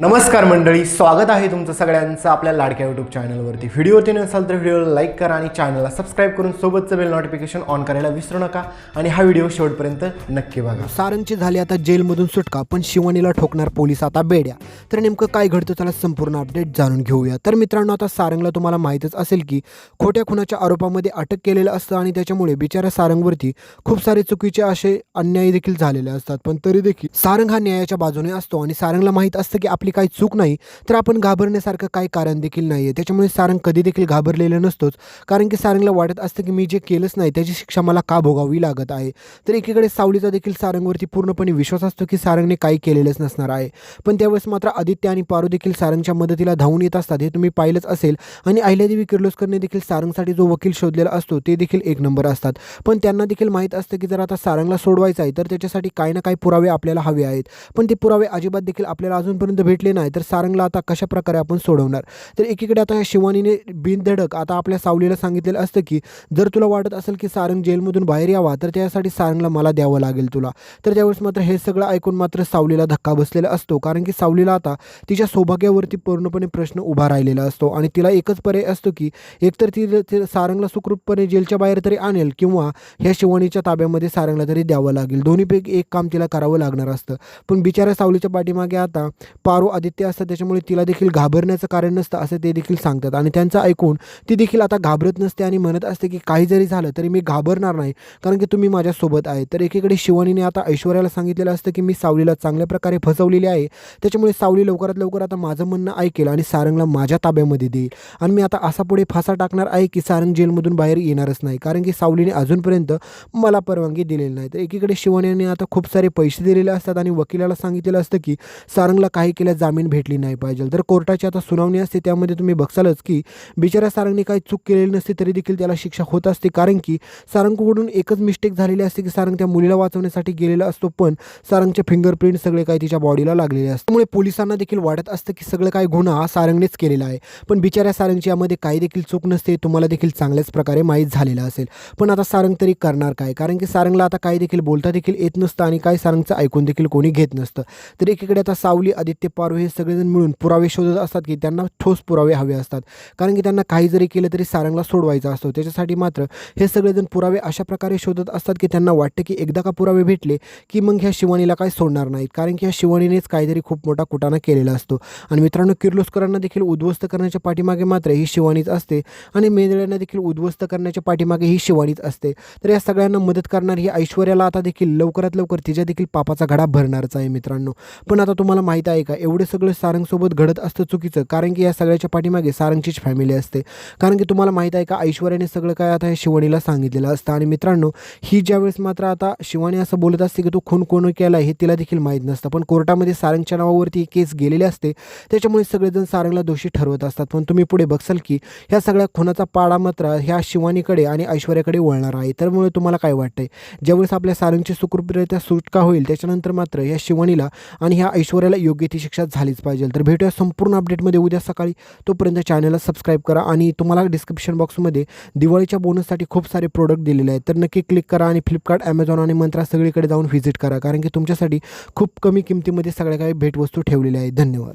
नमस्कार मंडळी स्वागत आहे तुमचं सगळ्यांचं आपल्या लाडक्या यूट्यूब चॅनलवरती व्हिडिओ ते नसाल तर व्हिडिओला लाईक करा आणि चॅनलला सबस्क्राईब करून सोबतचं बेल नोटिफिकेशन ऑन करायला विसरू नका आणि हा व्हिडिओ शेवटपर्यंत नक्की बघा. सारंगची झाली आता जेलमधून सुटका पण शिवानीला ठोकणार पोलीस आता बेड्या. तर नेमकं काय घडतं त्याला संपूर्ण अपडेट जाणून घेऊया. तर मित्रांनो आता सारंगला तुम्हाला माहीतच असेल की खोट्या खुनाच्या आरोपामध्ये अटक केलेलं असतं आणि त्याच्यामुळे बिचाऱ्या सारंगवरती खूप सारे चुकीचे असे अन्याय देखील झालेले असतात. पण तरी देखील सारंग हा न्यायाच्या बाजूने असतो आणि सारंगला माहीत असतं की आपली काही चूक नाही तर आपण घाबरण्यासारखं काही कारण देखील नाही आहे त्याच्यामुळे सारंग कधी देखील घाबरलेलं नसतोच. कारण की सारंगला वाटत असतं की मी जे केलंच नाही त्याची शिक्षा मला का भोगावी लागत आहे? तर एकीकडे सावलीचा देखील सारंगवरती पूर्णपणे विश्वास असतो की सारंगने काही केलेलंच नसणार आहे. पण त्यावेळेस मात्र आदित्य आणि पारू देखील सारंगच्या मदतीला धावून येत असतात हे तुम्ही पाहिलंच असेल. आणि अहिल्यादेवी किर्लोस्करने देखील सारंगसाठी जो वकील शोधलेला असतो ते देखील एक नंबर असतात. पण त्यांना देखील माहीत असतं की जर आता सारंगला सोडवायचं आहे तर त्याच्यासाठी काही ना काही पुरावे आपल्याला हवे आहेत. पण ते पुरावे अजिबात देखील आपल्याला अजूनपर्यंत भेट भेटले नाही तर सारंगला आता कशा प्रकारे आपण सोडवणार? तर एकीकडे आता या शिवानीने बिनधडक आता आपल्या सावलीला सांगितलेलं असतं की जर तुला वाटत असेल की सारंग जेलमधून बाहेर यावा तर त्यासाठी सारंगला मला द्यावं लागेल तुला. तर त्यावेळेस मात्र हे सगळं ऐकून मात्र सावलीला धक्का बसलेला असतो कारण की सावलीला आता तिच्या सौभाग्यावरती पूर्णपणे प्रश्न उभा राहिलेला असतो आणि तिला एकच पर्याय असतो की एकतर ती सारंगला सुखरूपपणे जेलच्या बाहेर तरी आणेल किंवा ह्या शिवानीच्या ताब्यामध्ये सारंगला तरी द्यावं लागेल. दोन्हीपैकी एक काम तिला करावं लागणार असतं. पण बिचाऱ्या सावलीच्या पाठीमागे आता पारो आदित्य असतं त्याच्यामुळे तिला देखील घाबरण्याचं कारण नसतं असं ते देखील सांगतात. आणि त्यांचं ऐकून ती देखील आता घाबरत नसते आणि म्हणत असते की काही जरी झालं तरी मी घाबरणार नाही कारण की तुम्ही माझ्यासोबत आहे. तर एकीकडे शिवानीने आता ऐश्वर्याला सांगितलेलं असतं की मी सावलीला चांगल्या प्रकारे फसवलेली आहे त्याच्यामुळे सावली लवकरात लवकर आता माझं म्हणणं ऐकेल आणि सारंगला माझ्या ताब्यामध्ये देईल. आणि मी आता असा पुढे फासा टाकणार आहे की सारंग जेलमधून बाहेर येणारच नाही कारण की सावलीने अजूनपर्यंत मला परवानगी दिलेली नाही. तर एकीकडे शिवानीने आता खूप सारे पैसे दिलेले असतात आणि वकिलाला सांगितलेलं असतं की सारंगला काही केल्या जामीन भेटली नाही पाहिजे. तर कोर्टाची आता सुनावणी असते त्यामध्ये तुम्ही बघसालच की बिचाऱ्या सारंगने काही चूक केलेली नसते तरी देखील त्याला शिक्षा होत असते. कारण की सारंगकडून एकच मिस्टेक झालेली असते की सारंग त्या मुलीला वाचवण्यासाठी गेलेला असतो पण सारंगचे फिंगरप्रिंट सगळे काही तिच्या बॉडीला लागलेले असते. त्यामुळे पोलिसांना देखील वाटत असतं की सगळं काही गुन्हा हा सारंगनेच केलेला आहे. पण बिचाऱ्या सारंगची यामध्ये काही देखील चूक नसते तुम्हाला देखील चांगल्याच प्रकारे माहीत झालेलं असेल. पण आता सारंग तरी करणार काय? कारण की सारंगला आता काही देखील बोलता देखील येत नसतं आणि काही सारंगचं ऐकून देखील कोणी घेत नसतं. तर एकीकडे आता सावली आदित्य पारू हे सगळेजण मिळून पुरावे शोधत असतात की त्यांना ठोस पुरावे हवे असतात. कारण की त्यांना काही जरी केलं तरी सारंगला सोडवायचा असतो. त्याच्यासाठी मात्र हे सगळेजण पुरावे अशा प्रकारे शोधत असतात की त्यांना वाटतं की एकदा का पुरावे भेटले की मग ह्या शिवानीला काही सोडणार नाहीत. कारण की ह्या शिवानीनेच काहीतरी खूप मोठा कुटाणा केलेला असतो. आणि मित्रांनो किर्लोस्करांना देखील उद्ध्वस्त करण्याच्या पाठीमागे मात्र ही शिवानीच असते. आणि मेंदळ्यांना देखील उद्ध्वस्त करण्याच्या पाठीमागे ही शिवानीच असते. तर या सगळ्यांना मदत करणारी ही ऐश्वर्याला आता देखील लवकरात लवकर तिच्या देखील पापाचा घडा भरणारच आहे मित्रांनो. पण आता तुम्हाला माहीत आहे का एवढं सगळं सारंगसोबत घडत असतं चुकीचं. कारण की या सगळ्याच्या पाठीमागे सारंगचीच फॅमिली असते. कारण की तुम्हाला माहीत आहे का ऐश्वर्याने सगळं काय आता हे शिवानीला सांगितलेलं असतं. आणि मित्रांनो ही ज्यावेळेस मात्र आता शिवानी असं बोलत असते की तू खून कोण केला हे तिला देखील माहीत नसतं. पण कोर्टामध्ये सारंगच्या नावावरती केस गेलेली असते. त्याच्यामुळे सगळेजण सारंगला दोषी ठरवत असतात. पण तुम्ही पुढे बघसाल की ह्या सगळ्या खुनाचा पाडा मात्र ह्या शिवानीकडे आणि ऐश्वर्याकडे वळणार आहे. त्यामुळे तुम्हाला काय वाटतंय? ज्यावेळेस आपल्या सारंगची सुखरूपरित्या सुटका होईल त्याच्यानंतर मात्र ह्या शिवानीला आणि ह्या ऐश्वर्याला योग्य ती शिक्षा झालीच पाहिजे. तर भेटूया संपूर्ण अपडेटमध्ये उद्या सकाळी. तोपर्यंत चॅनलला सबस्क्राईब करा आणि तुम्हाला डिस्क्रिप्शन बॉक्समध्ये दिवाळीच्या बोनससाठी खूप सारे प्रोडक्ट दिलेले आहेत. तर नक्की क्लिक करा आणि फ्लिपकार्ट ॲमेझॉन आणि मंत्रा सगळीकडे जाऊन व्हिजिट करा. कारण की तुमच्यासाठी खूप कमी किमतीमध्ये सगळ्या काही भेटवस्तू ठेवलेल्या आहेत. धन्यवाद.